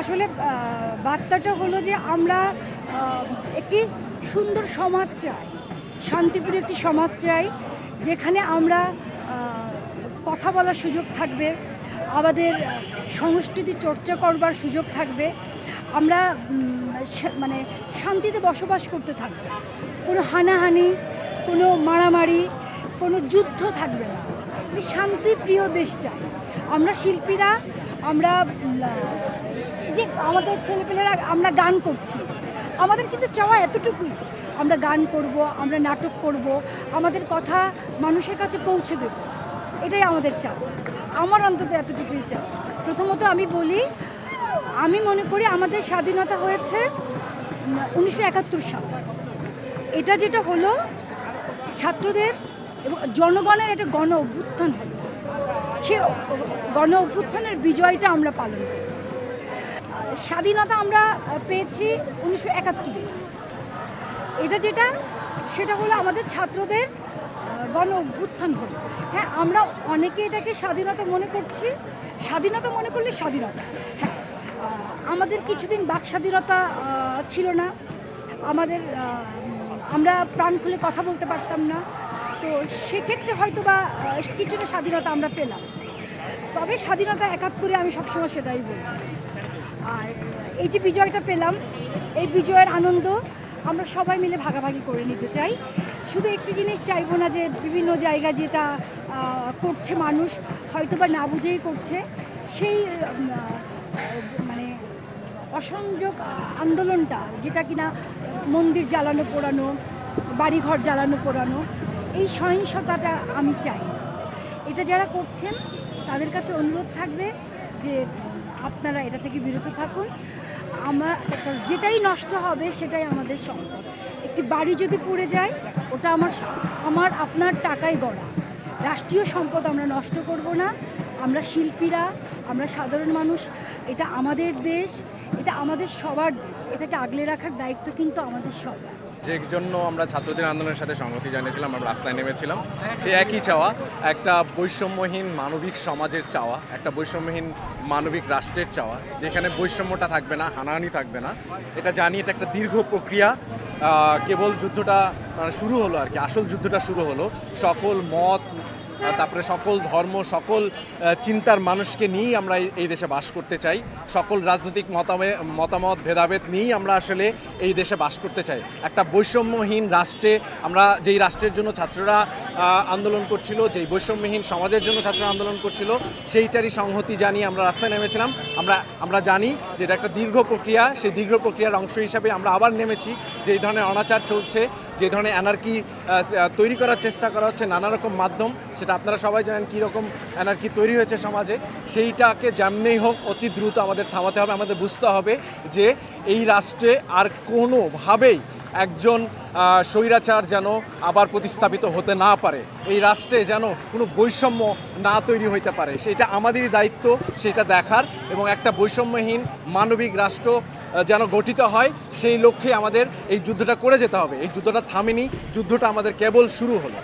আসলে বার্তাটা হলো যে আমরা একটি সুন্দর সমাজ চাই, শান্তিপ্রিয় একটি সমাজ চাই, যেখানে আমরা কথা বলার সুযোগ থাকবে, আমাদের সংস্কৃতি চর্চা করবার সুযোগ থাকবে, আমরা মানে শান্তিতে বসবাস করতে থাকবে। কোনো হানাহানি, কোনো মারামারি, কোনো যুদ্ধ থাকবে না। শান্তিপ্রিয় দেশ চাই। আমরা শিল্পীরা, আমরা যে আমাদের ছেলেপেলেরা আমরা গান করছি। আমাদের কিন্তু চাওয়া এতটুকুই। আমরা গান করব আমরা নাটক করব আমাদের কথা মানুষের কাছে পৌঁছে দেব। এটাই আমাদের চাওয়া। আমার অন্তত এতটুকুই চাওয়া। প্রথমত আমি বলি আমি মনে করি আমাদের স্বাধীনতা হয়েছে উনিশশো একাত্তর সালে। এটা যেটা হলো ছাত্রদের এবং জনগণের একটা গণ অভ্যুত্থান হলো। সে গণ অভ্যুত্থানের বিজয়টা আমরা পালন আহ, স্বাধীনতা আমরা পেয়েছি উনিশশো একাত্তরে। এটা যেটা, সেটা হলো আমাদের ছাত্রদের গণ অভ্যুত্থান হলো। হ্যাঁ আমরা অনেকে এটাকে স্বাধীনতা মনে করছি। স্বাধীনতা মনে করলে স্বাধীনতা। হ্যাঁ আমাদের কিছুদিন বাক স্বাধীনতা ছিল না। আমাদের আমরা প্রাণ খুলে কথা বলতে পারতাম না। তো সেক্ষেত্রে হয়তো বা কিছুটা স্বাধীনতা আমরা পেলাম। তবে স্বাধীনতা একাত্তরে আমি সবসময় সেটাই বলি। আর এই যে বিজয়টা পেলাম, এই বিজয়ের আনন্দ আমরা সবাই মিলে ভাগাভাগি করে নিতে চাই। শুধু একটি জিনিস চাইব না যে বিভিন্ন জায়গা যেটা করছে মানুষ হয়তো বা না বুঝেই করছে, সেই মানে অসংযোগ আন্দোলনটা, যেটা কিনা মন্দির জ্বালানো, পোড়ানো, বাড়িঘর জ্বালানো, পোড়ানো, এই সহিংসতাটা আমি চাই। এটা যারা করছেন, তাদের কাছে অনুরোধ থাকবে যে আপনারা এটা থেকে বিরত থাকুন। আমরা যেটাই নষ্ট হবে সেটাই আমাদের সম্পদ। একটি বাড়ি যদি পুড়ে যায়, ওটা আমার আমার, আপনার টাকাই গড়া। রাষ্ট্রীয় সম্পদ আমরা নষ্ট করব না। আমরা শিল্পীরা, আমরা সাধারণ মানুষ, এটা আমাদের দেশ, এটা আমাদের সবার দেশ। এটাকে আগলে রাখার দায়িত্ব কিন্তু আমাদের সবার। যে জন্য আমরা ছাত্রদের আন্দোলনের সাথে সংগতি জানিয়েছিলাম, আমরা রাস্তায় নেমেছিলাম। সে একই চাওয়া, একটা বৈষম্যহীন মানবিক সমাজের চাওয়া, একটা বৈষম্যহীন মানবিক রাষ্ট্রের চাওয়া, যেখানে বৈষম্যটা থাকবে না, হানাহানি থাকবে না। এটা জানি এটা একটা দীর্ঘ প্রক্রিয়া। কেবল যুদ্ধটা মানে শুরু হলো আর কি, আসল যুদ্ধটা শুরু হলো। সকল মত তারপরে সকল ধর্ম, সকল চিন্তার মানুষকে নিয়েই আমরা এই- দেশে বাস করতে চাই। সকল রাজনৈতিক মতামে, মতামত, ভেদাভেদ নিয়েই আমরা আসলে এই দেশে বাস করতে চাই। একটা বৈষম্যহীন রাষ্ট্রে আমরা যেই রাষ্ট্রের জন্য ছাত্ররা আন্দোলন করছিল, যেই বৈষম্যহীন সমাজের জন্য ছাত্ররা আন্দোলন করছিল, সেইটারই সংহতি জানিয়ে আমরা রাস্তায় নেমেছিলাম। আমরা আমরা জানি যে এটা একটা দীর্ঘ প্রক্রিয়া, সেই দীর্ঘ প্রক্রিয়ার অংশ হিসাবে আমরা আবার নেমেছি, যে এই ধরনের অনাচার চলছে। যে ধরনের অ্যানার্কি তৈরি করার চেষ্টা করা হচ্ছে, নানা রকম মাধ্যম, সেটা আপনারা সবাই জানেন কী রকম অ্যানার্কি তৈরি হয়েছে সমাজে। সেইটাকে যেমনেই হোক, অতি দ্রুত আমাদের থামাতে হবে, আমাদের বুঝতে হবে যে এই রাষ্ট্রে আর কোনোভাবেই একজন স্বৈরাচার যেন আবার প্রতিস্থাপিত হতে না পারে। এই রাষ্ট্রে যেন কোনো বৈষম্য না তৈরি হইতে পারে। সেটা আমাদেরই দায়িত্ব, সেটা দেখার এবং একটা বৈষম্যহীন মানবিক রাষ্ট্র যেন গঠিত হয়, সেই লক্ষ্যে আমাদের এই যুদ্ধটা করে যেতে হবে। এই যুদ্ধটা থামেনি, যুদ্ধটা আমাদের কেবল শুরু হলো।